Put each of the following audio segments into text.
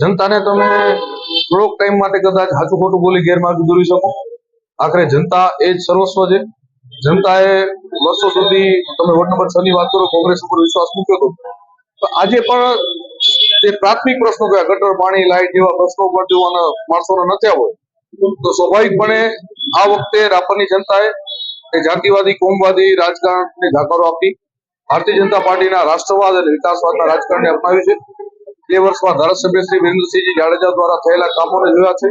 જનતાને તમે થોડોક ટાઈમ માટે કદાચ સાચું ખોટું બોલી ગેરમાર્ગ દોરી શકો. આખરે જનતા એ જ સર્વસ્વ છે. જનતાએ વર્ષો સુધી તમે વોર્ડ નંબર છ ની વાત કરો, કોંગ્રેસ ઉપર વિશ્વાસ મૂક્યો હતો. આજે પણ જે પ્રાથમિક પ્રશ્નો કયા ગટર પાણી લાઇટ જેવા પ્રશ્નો પર જો માણસોને નત્યા હોય, તો સ્વાભાવિકપણે આ વખતે રાપરની જનતાએ જાતિવાદી, કોમવાદી, રાજકારણને જાકારો આપી ભારતીય જનતા પાર્ટીના રાષ્ટ્રવાદ અને વિકાસવાદના રાજકારણને અપનાવ્યું છે. બે વર્ષમાં ધારાસભ્ય શ્રી વિરેન્દ્રસિંહજી જાડેજા દ્વારા થયેલા કામોને જોયા છે.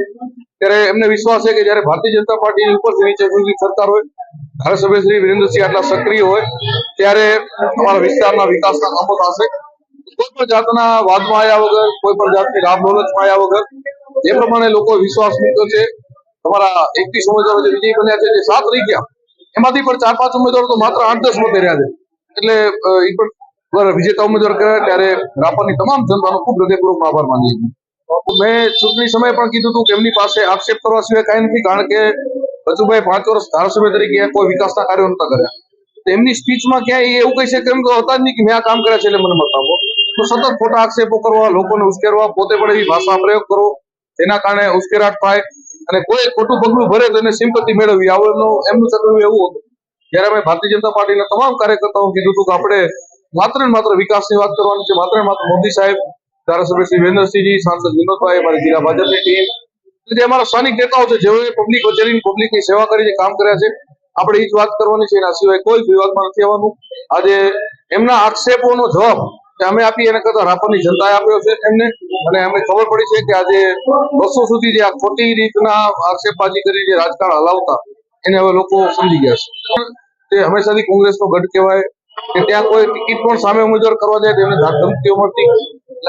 ત્યારે એમને વિશ્વાસ છે કે જ્યારે ભારતીય જનતા પાર્ટીની ઉપરથી નીચે સુધી સરકાર હોય, ધારાસભ્ય શ્રી વિરેન્દ્રસિંહ આટલા સક્રિય હોય, ત્યારે અમારા વિસ્તારના વિકાસના કામો થશે. કોઈ પણ જાતના વાદમાં આવ્યા વગર, કોઈ પણ જાતની રામ દોલતમાં આવ્યા વગર જે પ્રમાણે લોકો વિશ્વાસ મૂક્યો છે. તમારા એકવીસ ઉમેદવારો જે વિજયી બન્યા છે, જે સાત રહી ગયા, એમાંથી પણ ચાર પાંચ ઉમેદવારો તો માત્ર આઠ દસ મતે રહ્યા છે. એટલે એ પણ વિજેતા ઉમેદવાર કહેવાય, ત્યારે રાપરની તમામ જનતાનો ખૂબ હૃદયપૂર્વક આભાર માનીએ છીએ. મેં ચૂંટણી સમયે પણ કીધું હતું કે એમની પાસે આક્ષેપ કરવા સિવાય કાંઈ નથી, કારણ કે રજુભાઈ પાંચ વર્ષ ધારાસભ્ય તરીકે કોઈ વિકાસના કાર્યો નતા કર્યા. એમની સ્પીચમાં ક્યાંય એવું કહી શકે એમ તો હતા જ નહીં કે મેં આ કામ કર્યા છે એટલે મને મત આપો. તો સતત ખોટા આક્ષેપો કરવા, લોકોને ઉશ્કેરવા, પોતે પણ એવી ભાષા પ્રયોગ કરો જેના કારણે ઉશ્કેરાટ થાય અને કોઈ ખોટું પગલું ભરે તો એને સિમ્પતિ મેળવવી. આવું એમનું ચક્રવ્યૂહ એવું હતું. જ્યારે અમે ભારતીય જનતા પાર્ટીના તમામ કાર્યકર્તાઓ કીધું હતું કે આપણે માત્ર ને માત્ર વિકાસની વાત કરવાની છે. માત્ર માત્ર મોદી સાહેબ, ધારાસભ્ય શ્રી વિરેન્દ્રસિંહજી, સાંસદ વિનોદભાઈ અમારી જિલ્લા ભાજપની ટીમ જે અમારા સ્થાનિક નેતાઓ છે, જેઓએ પબ્લિક કચેરી પબ્લિકની સેવા કરીને કામ કર્યા છે, આપણે એ જ વાત કરવાની છે. એના સિવાય કોઈ વિવાદમાં નથી આવવાનું. આજે એમના આક્ષેપોનો જવાબ અમે આપી એના કરતા રાપરની જનતાએ આપ્યો છે એમને. અને અમને ખબર પડી છે કે આજે બસો સુધી જે આ ખોટી રીતના આક્ષેપબાજી કરી જે રાજકારણ હલાવતા, એને હવે લોકો સમજી ગયા છે. તે હંમેશાથી કોંગ્રેસનો ગઢ કહેવાય, કે ત્યાં કોઈ ટિકિટ પણ સામે ઉમેદવાર કરવા જાય તો એમને ધમકીઓ મળતી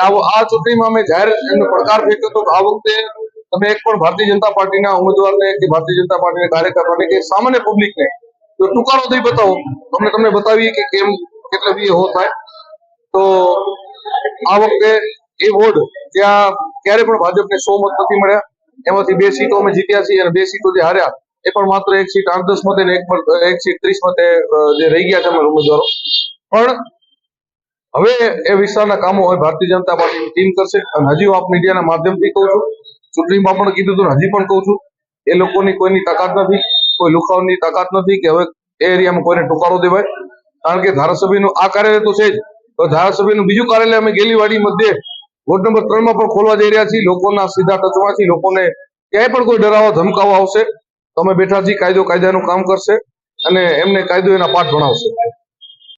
આ ચૂંટણીમાં અમે જાહેર એમને પડકાર ફેંક્યો હતો આ વખતે તમે એક પણ ભારતીય જનતા પાર્ટીના ઉમેદવારને કે ભારતીય જનતા પાર્ટીના કાર્યકર્તાને કે સામાન્ય પબ્લિકને જો ટુકારો દઈ બતાવો. અમે તમને બતાવીએ કે કેમ કેટલે બી હો થાય. તો આ વખતે એ વોર્ડ ત્યાં ક્યારે પણ ભાજપને સો મત નથી મળ્યા. એમાંથી બે સીટો અમે જીત્યા છીએ અને બે સીટો જે હાર્યા, એ પણ માત્ર એક સીટ આઠ દસ મતે એક એક સીટ ત્રીસ મતે જે રહી ગયા છે અમે ઉમેદવારો. પણ હવે એ વિસ્તારના કામો હવે ભારતીય જનતા પાર્ટીની ટીમ કરશે. અને હજી આપ મીડિયાના માધ્યમથી કહું છું, ચૂંટણીમાં પણ કીધું હતું હજી પણ કહું છું, એ લોકોની કોઈની તાકાત નથી, કોઈ લુખાવની તાકાત નથી કે હવે એ એરિયામાં કોઈને ટુકારો દેવાય. કારણ કે ધારાસભ્યનું આ કાર્યરત છે જ. તો ધારાસભ્યનું બીજું કાર્યાલય અમે ગેલીવાડી મધ્યે વોર્ડ નંબર ત્રણમાં પણ ખોલવા જઈ રહ્યા છીએ. લોકોના સીધા ટચમાં છીએ લોકોને ક્યાંય પણ કોઈ ડરાવો, ધમકાવો આવશે. તો અમે બેઠા છીએ, કાયદો કાયદાનું કામ કરશે અને એમને કાયદો એના પાઠ ભણાવશે.